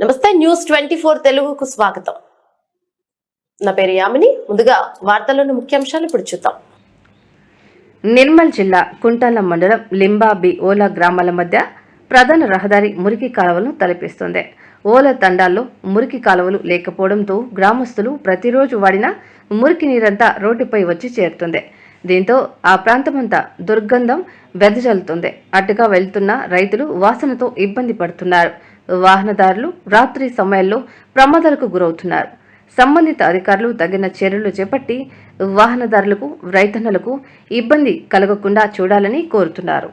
నమస్తే news twenty four తెలుగుకు స్వాగతం. నా పేరు యామిని. ముందుగా వార్తల్లోని ముఖ్యాంశాలు ఇప్పుడు చూద్దాం. నిర్మల్ జిల్లా కుంటాల మండలం లింబాబి ఓలా గ్రామాల మధ్య ప్రధాన రహదారి మురికి కాలువలను తలపిస్తుంది. ఓల తండాల్లో మురికి కాలువలు లేకపోవడంతో గ్రామస్తులు ప్రతిరోజు వాడిన మురికి నీరంతా రోడ్డుపై వచ్చి చేరుతుంది. దీంతో ఆ ప్రాంతమంతా దుర్గంధం వెదజల్లుతుంది. అటుగా వెళ్తున్న రైతులు వాసనతో ఇబ్బంది పడుతున్నారు. వాహనదారులు రాత్రి సమయాల్లో ప్రమాదాలకు గురవుతున్నారు. సంబంధిత అధికారులు తగిన చర్యలు చేపట్టి వాహనదారులకు రైతన్నలకు ఇబ్బంది కలగకుండా చూడాలని కోరుతున్నారు.